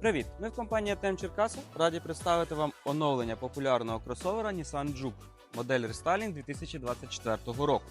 Привіт! Ми в компанії Тем Черкаса раді представити вам оновлення популярного кросовера Nissan Juke, модель Restyling 2024 року.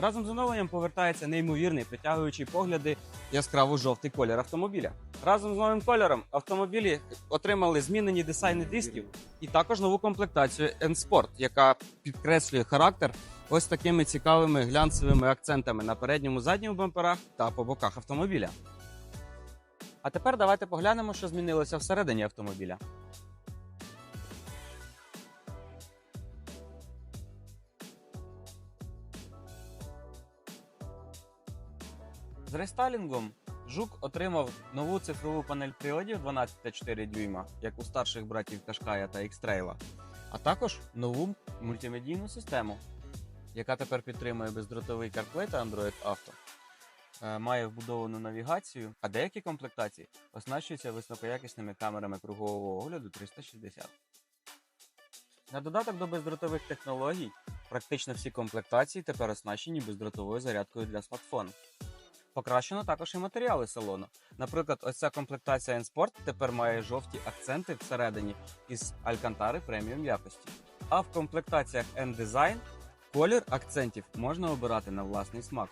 Разом з оновленням повертається неймовірний, притягуючий погляди яскраво жовтий колір автомобіля. Разом з новим кольором автомобілі отримали змінені дизайни дисків і також нову комплектацію N-Sport, яка підкреслює характер ось такими цікавими глянцевими акцентами на передньому задньому бамперах та по боках автомобіля. А тепер давайте поглянемо, що змінилося всередині автомобіля. З рестайлінгом Жук отримав нову цифрову панель приладів 12,4 дюйма, як у старших братів Кашкая та X-Trail, а також нову мультимедійну систему, яка тепер підтримує бездротовий CarPlay та Android Auto. Е, Має вбудовану навігацію, а деякі комплектації оснащуються високоякісними камерами кругового огляду 360. На додаток до бездротових технологій, практично всі комплектації тепер оснащені бездротовою зарядкою для смартфону. Покращено також і матеріали салону. Наприклад, ось ця комплектація N-Sport тепер має жовті акценти всередині із алькантари преміум якості. А в комплектаціях N-Design колір акцентів можна обирати на власний смак.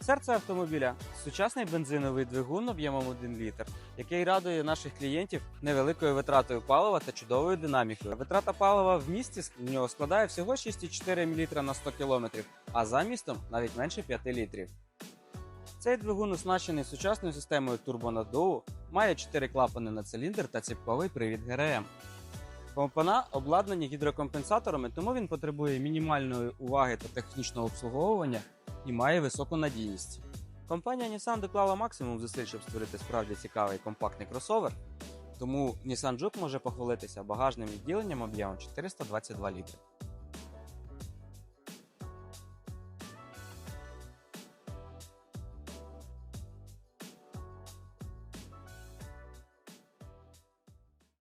Серце автомобіля сучасний бензиновий двигун об'ємом 1 літр, який радує наших клієнтів невеликою витратою палива та чудовою динамікою. Витрата палива в місті в нього складає всього 6,4 мл на 100 км, а за містом навіть менше 5 літрів. Цей двигун оснащений сучасною системою турбонаддуву, має 4 клапани на циліндр та ціпковий привід ГРМ. Компона обладнані гідрокомпенсаторами, тому він потребує мінімальної уваги та технічного обслуговування і має високу надійність. Компанія Nissan доклала максимум зусиль, щоб створити справді цікавий компактний кросовер, тому Nissan Juke може похвалитися багажним відділенням об'ємом 422 літри.